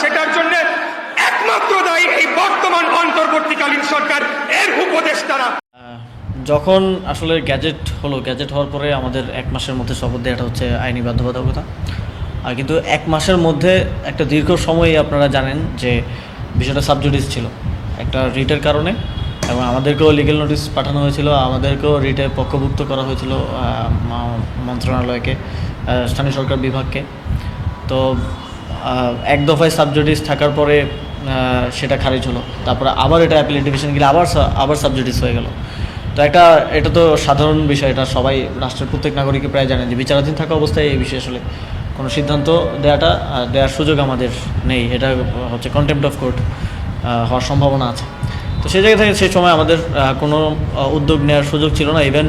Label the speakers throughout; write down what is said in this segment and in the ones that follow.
Speaker 1: সেটার জন্য একমাত্র দায়ী এই বর্তমান অন্তর্বর্তীকালীন সরকার, এর উপদেষ্টারা।
Speaker 2: যখন আসলে গ্যাজেট হলো, গ্যাজেট হওয়ার পরে আমাদের এক মাসের মধ্যে শপথ দেওয়াটা হচ্ছে আইনি বাধ্যবাধকতা। আর কিন্তু এক মাসের মধ্যে একটা দীর্ঘ সময় আপনারা জানেন যে বিষয়টা সাবজুডিস ছিল। একটা রিটের কারণে এবং আমাদেরকেও লিগেল নোটিশ পাঠানো হয়েছিল, আমাদেরকেও রিটে পক্ষভুক্ত করা হয়েছিল মন্ত্রণালয়কে স্থানীয় সরকার বিভাগকে। তো এক দফায় সাবজুডিস থাকার পরে সেটা খারিজ হলো। তারপরে আবার এটা অ্যাপিলেট ডিভিশন গেলে আবার আবার সাবজুডিস হয়ে গেল। তো একটা, এটা তো সাধারণ বিষয়, এটা সবাই, রাষ্ট্রের প্রত্যেক নাগরিকই প্রায় জানেন যে বিচারাধীন থাকা অবস্থায় এই বিষয়ে আসলে কোনো সিদ্ধান্ত দেওয়াটা দেওয়ার সুযোগ আমাদের নেই। এটা হচ্ছে কন্টেম্পট অফ কোর্ট হওয়ার সম্ভাবনা আছে। তো সেই জায়গা থেকে সেই সময় আমাদের কোনো উদ্যোগ নেওয়ার সুযোগ ছিল না। ইভেন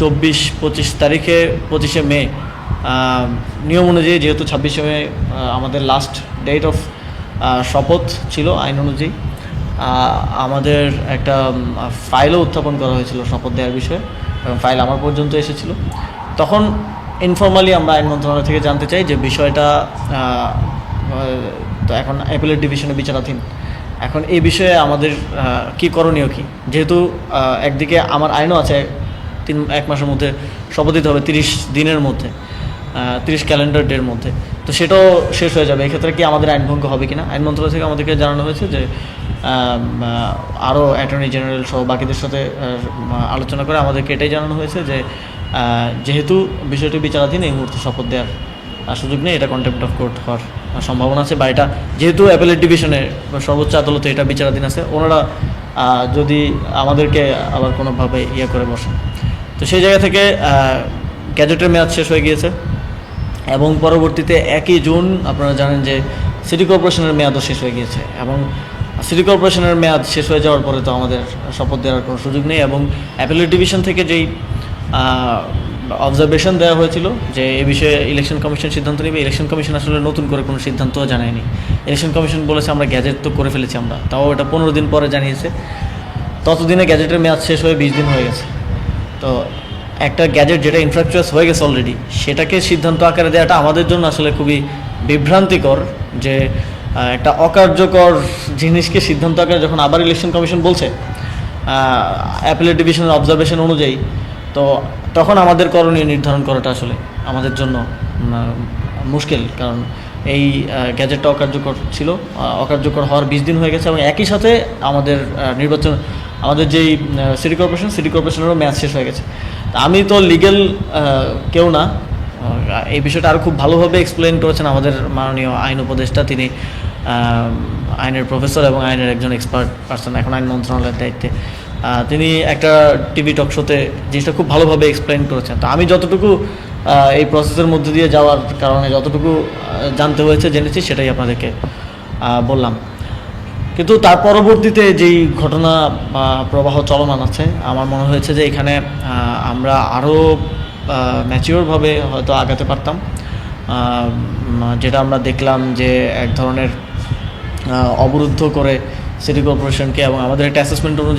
Speaker 2: চব্বিশ পঁচিশ তারিখে পঁচিশে মে নিয়ম অনুযায়ী, যেহেতু ছাব্বিশে মে আমাদের লাস্ট ডেট অফ শপথ ছিল, আইন অনুযায়ী আমাদের একটা ফাইলও উত্থাপন করা হয়েছিল শপথ দেওয়ার বিষয়ে, এবং ফাইল আমার পর্যন্ত এসেছিল। তখন ইনফর্মালি আমরা আইন মন্ত্রণালয় থেকে জানতে চাই যে বিষয়টা তো এখন অ্যাপিলেট ডিভিশনে বিচারাধীন। এখন এই বিষয়ে আমাদের কি করণীয় কি? যেহেতু একদিকে আমার আইনও আছে, তিন, এক মাসের মধ্যে শপথ দিতে হবে, তিরিশ দিনের মধ্যে। তিরিশ ক্যালেন্ডার ডের মধ্যে। তো সেটাও শেষ হয়ে যাবে। এক্ষেত্রে কি আমাদের আইনভঙ্গ হবে কিনা? আইন মন্ত্রণালয় থেকে আমাদেরকে জানানো হয়েছে যে আরও অ্যাটর্নি জেনারেল সহ বাকিদের সাথে আলোচনা করে আমাদেরকে এটাই জানানো হয়েছে যে যেহেতু বিষয়টি বিচারাধীন, এই মুহূর্তে শপথ দেওয়ার সুযোগ নেই। এটা কন্টেম্পট অফ কোর্ট হওয়ার সম্ভাবনা আছে। বা এটা, যেহেতু অ্যাপেলেট ডিভিশনে সর্বোচ্চ আদালতে এটা বিচারাধীন আছে, ওনারা যদি আমাদেরকে আবার কোনোভাবে ইয়ে করে বসেন। তো সেই জায়গা থেকে গ্যাজেটের মেয়াদ শেষ হয়ে গিয়েছে। এবং পরবর্তীতে একই জুন আপনারা জানেন যে সিটি কর্পোরেশনের মেয়াদও শেষ হয়ে গিয়েছে এবং সিটি কর্পোরেশনের মেয়াদ শেষ হয়ে যাওয়ার পরে তো আমাদের শপথ দেওয়ার কোনো সুযোগ নেই এবং অ্যাপেলেট ডিভিশন থেকে যেই অবজারভেশন দেওয়া হয়েছিল যে এ বিষয়ে ইলেকশন কমিশন সিদ্ধান্ত নেবে ইলেকশন কমিশন আসলে নতুন করে কোনো সিদ্ধান্তও জানায়নি। ইলেকশন কমিশন বলেছে আমরা গ্যাজেট তো করে ফেলেছি আমরা, তাও এটা পনেরো দিন পরে জানিয়েছে। ততদিনে গ্যাজেটের মেয়াদ শেষ হয়ে বিশ দিন হয়ে গেছে। তো একটা গ্যাজেট যেটা ইনফ্রাস্ট্রাকচার হয়ে গেছে অলরেডি সেটাকে সিদ্ধান্ত আকারে দেওয়াটা আমাদের জন্য আসলে খুবই বিভ্রান্তিকর যে একটা অকার্যকর জিনিসকে সিদ্ধান্ত আকারে যখন আবার ইলেকশন কমিশন বলছে অ্যাপেলেট ডিভিশনের অবজারভেশন অনুযায়ী, তো তখন আমাদের করণীয় নির্ধারণ করাটা আসলে আমাদের জন্য মুশকিল। কারণ এই গ্যাজেটটা অকার্যকর ছিল অকার্যকর হওয়ার বিশ দিন হয়ে গেছে এবং একই সাথে আমাদের নির্বাচন আমাদের যেই সিটি কর্পোরেশন সিটি কর্পোরেশনেরও ম্যাচ শেষ হয়ে গেছে। আমি তো লিগেল কেউ না। এই বিষয়টা আরও খুব ভালোভাবে এক্সপ্লেন করেছেন আমাদের মাননীয় আইন উপদেষ্টা। তিনি আইনের প্রফেসর এবং আইনের একজন এক্সপার্ট পার্সন এখন আইন মন্ত্রণালয়ের দায়িত্বে। তিনি একটা টিভি টক শোতে জিনিসটা খুব ভালোভাবে এক্সপ্লেন করেছেন। তো আমি যতটুকু এই প্রসেসের মধ্যে দিয়ে যাওয়ার কারণে যতটুকু জানতে হয়েছে, জেনেছি, সেটাই আপনাদেরকে বললাম। কিন্তু তার পরবর্তীতে যেই ঘটনা বা প্রবাহ চলমান আছে, আমার মনে হয়েছে যে এখানে আমরা আরও ম্যাচিওরভাবে হয়তো আগাতে পারতাম। যেটা আমরা দেখলাম যে এক ধরনের অবরুদ্ধ করে সিটি কর্পোরেশনকে এবং আমাদের একটা অ্যাসেসমেন্ট অনুযায়ী